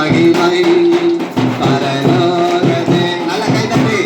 மகிமை. பரலோகமே. நல்ல கைதட்டி